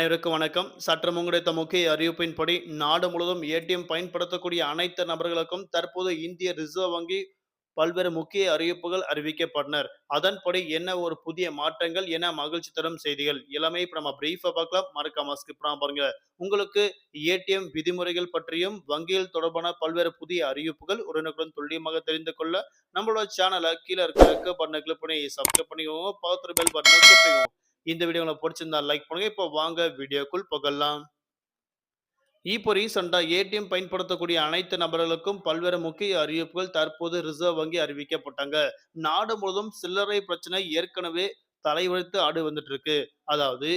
அனைவருக்கும் வணக்கம். சற்று முன்குடைத்த முக்கிய அறிவிப்பின்படி நாடு முழுவதும் ஏடிஎம் பயன்படுத்தக்கூடிய அனைத்து நபர்களுக்கும் தற்போது இந்திய ரிசர்வ் வங்கி பல்வேறு முக்கிய அறிவிப்புகள் அறிவிக்கப்பட்டனர். அதன்படி என்ன ஒரு புதிய மாற்றங்கள் என மகிழ்ச்சி தரும் செய்திகள். எல்லாமே இப்ப நம்ம பிரீஃபா பார்க்கலாம். மறக்காம ஸ்கிப் பாருங்க. உங்களுக்கு ஏடிஎம் விதிமுறைகள் பற்றியும் வங்கியில் தொடர்பான பல்வேறு புதிய அறிவிப்புகள் உடனுக்குடன் துல்லியமாக தெரிந்து கொள்ள நம்மளோட சேனலை கீழே இருக்க பட்டனை கிளிக் பண்ணி சப்ஸ்கிரைப் பண்ணிக்கோங்க. பக்கத்துல பெல் பட்டனை கிளிக் பண்ணிக்கோங்க. இந்த வீடியோ உங்களுக்கு பிடிச்சிருந்தா லைக் பண்ணுங்க. இப்போ வாங்க வீடியோக்குள் போகலாம். இப்போ ரீசெண்டாக ஏடிஎம் பயன்படுத்தக்கூடிய அனைத்து நபர்களுக்கும் பல்வேறு முக்கிய அறிவிப்புகள் தற்போது ரிசர்வ் வங்கி அறிவிக்கப்பட்டாங்க. நாடு முழுவதும் சில்லறை பிரச்சனை ஏற்கனவே தலைவழித்து ஆடு வந்துட்டு இருக்கு அதாவது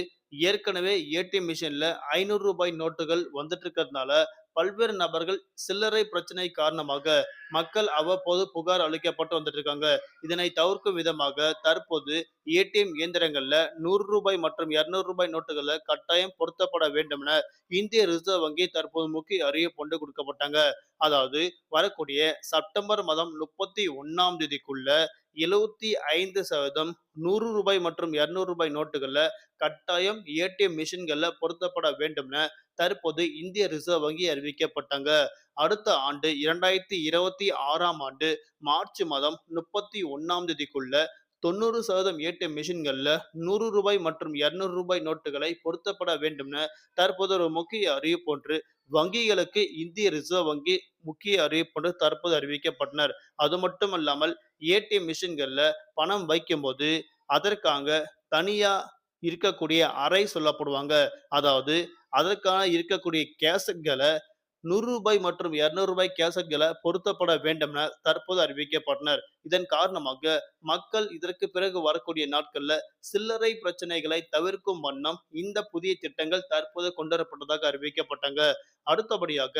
ஏற்கனவே ஏடிஎம் மிஷின்ல ஐநூறு ரூபாய் நோட்டுகள் வந்துட்டு இருக்கிறதுனால பல்வேறு நபர்கள் சில்லறை பிரச்சனை காரணமாக மக்கள் அவ்வப்போது புகார் அளிக்கப்பட்டு வந்துட்டு இருக்காங்க இதனை தவிர்க்கும் விதமாக தற்போது ஏடிஎம் இயந்திரங்கள்ல நூறு ரூபாய் மற்றும் இருநூறு ரூபாய் நோட்டுகளை கட்டாயம் பொருத்தப்பட வேண்டும் என இந்திய ரிசர்வ் வங்கி தற்போது முக்கிய அறிவிப்பு கொண்டு கொடுக்கப்பட்டாங்க. அதாவது வரக்கூடிய செப்டம்பர் மாதம் முப்பத்தி ஒன்னாம் தேதிக்குள்ள எழுவத்தி ஐந்து சதவீதம் நூறு ரூபாய் மற்றும் இருநூறு ரூபாய் நோட்டுகள்ல கட்டாயம் ஏடிஎம் மிஷின்களில் பொருத்தப்பட வேண்டும் என தற்போது இந்திய ரிசர்வ் வங்கி அறிவிக்கப்பட்டாங்க. அடுத்த ஆண்டு இரண்டாயிரத்தி இருபத்தி ஆறாம் ஆண்டு மார்ச் மாதம் முப்பத்தி ஒன்னாம் தேதிக்குள்ள தொண்ணூறு சதவீதம் ஏடிஎம் மிஷின்கள்ல நூறு ரூபாய் மற்றும் இருநூறு ரூபாய் நோட்டுகளை பொருத்தப்பட வேண்டும்னு தற்போது ஒரு முக்கிய அறிவிப்பு ஒன்று. வங்கிகளுக்கு இந்திய ரிசர்வ் வங்கி முக்கிய அறிவிப்பு ஒன்று தற்போது அறிவிக்கப்பட்டனர். அது மட்டுமல்லாமல் ஏடிஎம் மிஷின்கள்ல பணம் வைக்கும்போது அதற்காக தனியா இருக்கக்கூடிய அறை சொல்லப்படுவாங்க. அதாவது அதற்கான இருக்கக்கூடிய கேசட்களை நூறு ரூபாய் மற்றும் இருநூறு ரூபாய் கேசட்களை பொருத்தப்பட வேண்டும் என தற்போது அறிவிக்கப்பட்டனர். இதன் காரணமாக மக்கள் இதற்கு பிறகு வரக்கூடிய நாட்கள்ல சில்லறை பிரச்சனைகளை தவிர்க்கும் வண்ணம் இந்த புதிய திட்டங்கள் தற்போது கொண்டுவரப்பட்டதாக அறிவிக்கப்பட்டாங்க. அடுத்தபடியாக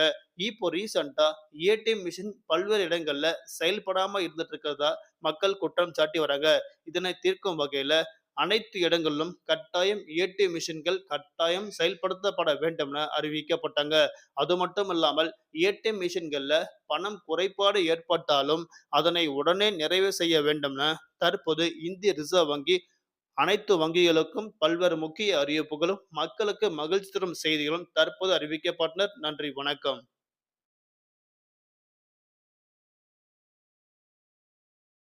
இப்போ ரீசண்டா ஏடிஎம் மிஷின் பல்வேறு இடங்கள்ல செயல்படாம இருந்துட்டு இருக்கிறதா மக்கள் குற்றம் சாட்டி வராங்க. இதனை தீர்க்கும் வகையில அனைத்து இடங்களிலும் கட்டாயம் ஏடிஎம் மிஷின்கள் கட்டாயம் செயல்படுத்தப்பட வேண்டும் என அறிவிக்கப்பட்டாங்க. அது மட்டும் இல்லாமல் ஏடிஎம் மிஷின்கள்ல பணம் குறைபாடு ஏற்பட்டாலும் அதனை உடனே நிறைவு செய்ய வேண்டும் என தற்போது இந்திய ரிசர்வ் வங்கி அனைத்து வங்கிகளுக்கும் பல்வேறு முக்கிய அறிவிப்புகளும் மக்களுக்கு மகிழ்ச்சி தரும் செய்திகளும் தற்போது அறிவிக்கப்பட்டனர். நன்றி வணக்கம்.